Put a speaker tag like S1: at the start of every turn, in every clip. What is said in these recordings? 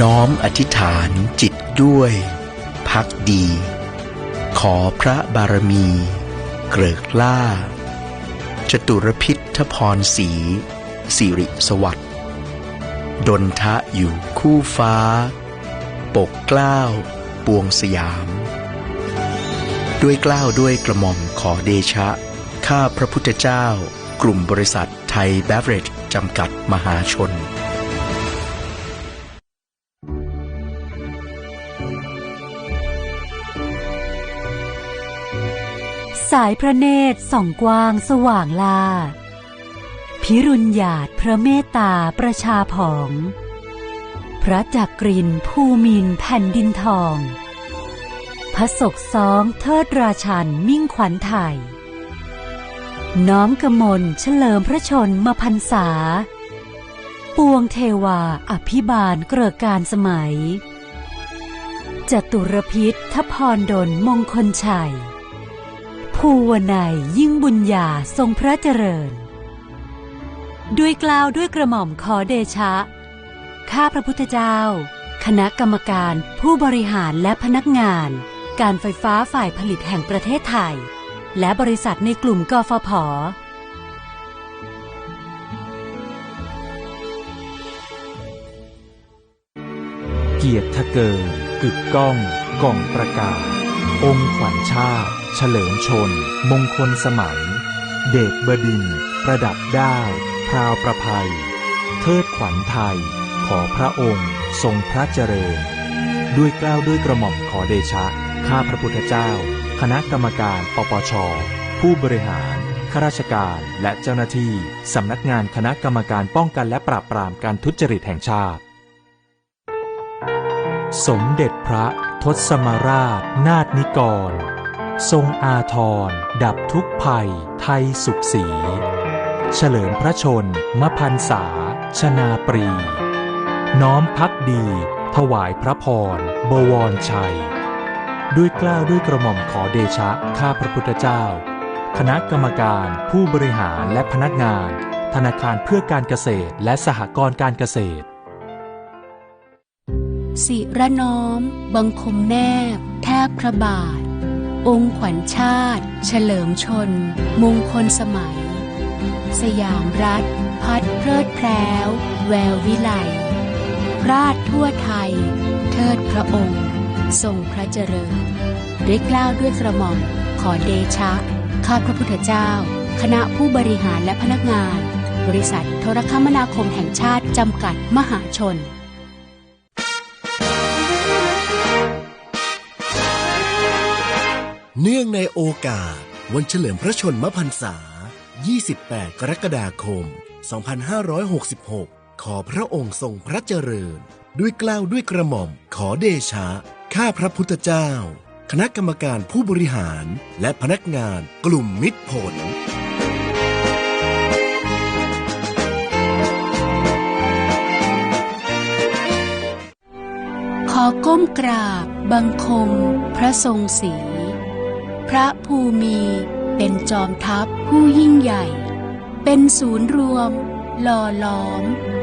S1: น้อมอธิษฐานจิตด้วย พักดี ขอพระบารมี เกริกล่า จตุรพิทพรสีสิริสวัสดิ์ดนทะอยู่คู่ฟ้า ปกเกล้าวปวงสยาม ด้วยเกล้าวด้วยกระหม่อมขอเดชะ ข้าพระพุทธเจ้า กลุ่มบริษัทไทยแบเวอเรจจำกัดมหาชน
S2: สายพระเนตรส่องกว้างสว่างลา พิรุณหยาดพระเมตตาประชาผอง พระจักรินภูมินแผ่นดินทอง พระศกสองเทิดราชันมิ่งขวัญไทย น้อมกมลเฉลิมพระชนมพันษา ปวงเทวาอภิบาลเกริกการสมัยจตุรพิษทพรดลมงคลชัย ภูวนัยยิ่งบุญญาทรงพระเจริญ ด้วยกล่าวด้วยกระหม่อมขอเดชะ ข้าพระพุทธเจ้า คณะกรรมการผู้บริหารและพนักงาน การไฟฟ้าฝ่ายผลิตแห่งประเทศไทย และบริษัทในกลุ่มกฟผ
S3: เกียรติเกิดกึกก้องกองประกาศ องค์ขวัญชาติ เฉลิมชน มงคลสมัย เดชบดิน ประดับด้าวพราวประภัย เทิดขวัญไทย ขอพระองค์ ทรงพระเจริญ ด้วยกล้าวด้วยกระหม่อมขอเดชะ ข้าพระพุทธเจ้า คณะกรรมการปปช ผู้บริหาร ข้าราชการและเจ้าหน้าที่ สำนักงานคณะกรรมการป้องกันและปราบปรามการทุจริตแห่งชาติ สมเด็จพระทศมราช นาถนิกร ทรงอาทร ดับทุกภัย ไทยสุขสี เฉลิมพระชนมพันษา ชนาปรี น้อมพักดี ถวายพระพร บวรชัย ด้วยกล้าวด้วยกระหม่อมขอเดชะ ข้าพระพุทธเจ้า คณะกรรมการ ผู้บริหารและพนักงาน ธนาคารเพื่อการเกษตรและสหกรณ์การเกษตร
S4: สิระน้อม บังคมแนบ แทบพระบาท องค์ขวัญชาติ เฉลิมชน มงคลสมัย สยามรัฐ พัดเพลิดแพร้ว แวววิไลราดทั่วไทย เทิดพระองค์ ทรงพระเจริญด้วยเกล้าวด้วยกระหม่อมขอเดชะ ข้าพระพุทธเจ้า คณะผู้บริหารและพนักงาน บริษัทโทรคมนาคมแห่งชาติจำกัดมหาชน
S5: เนื่องในโอกาส วันเฉลิมพระชนมพรรษา 28 กรกฎาคม 2566 ขอพระองค์ทรงพระเจริญ ด้วยกล้าวด้วยกระหม่อม ขอเดชะ ข้าพระพุทธเจ้า คณะกรรมการผู้บริหาร และพนักงานกลุ่มมิตรผล
S4: ขอก้มกราบบังคม พระทรงศรี พระภูมิเป็นจอมทัพผู้ยิ่งใหญ่ เป็นศูนย์รวม หล่อหลอม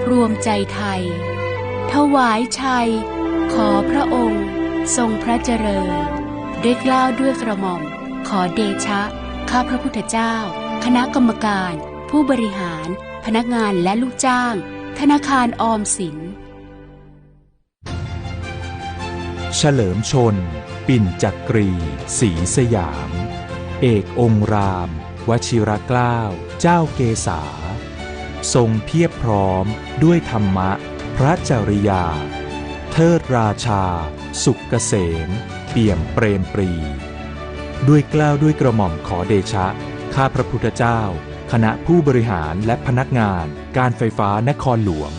S4: รวมใจไทย ถวายชัย ขอพระองค์ ทรงพระเจริญด้วยเกล้าวด้วยกระหม่อม ขอเดชะ ข้าพระพุทธเจ้า คณะกรรมการ ผู้บริหาร พนักงานและลูกจ้าง ธนาคารออมสิน
S3: เฉลิมชน ปิ่นจักรีสีสยาม เอกองราม วชิรเกล้า เจ้าเกษา ทรงเพียบพร้อมด้วยธรรมะ พระจริยา เทิดราชา สุขเกษม เปี่ยมเปรมปรี ด้วยกล้าวด้วยกระหม่อมขอเดชะ ข้าพระพุทธเจ้า คณะผู้บริหารและพนักงาน การไฟฟ้านครหลวง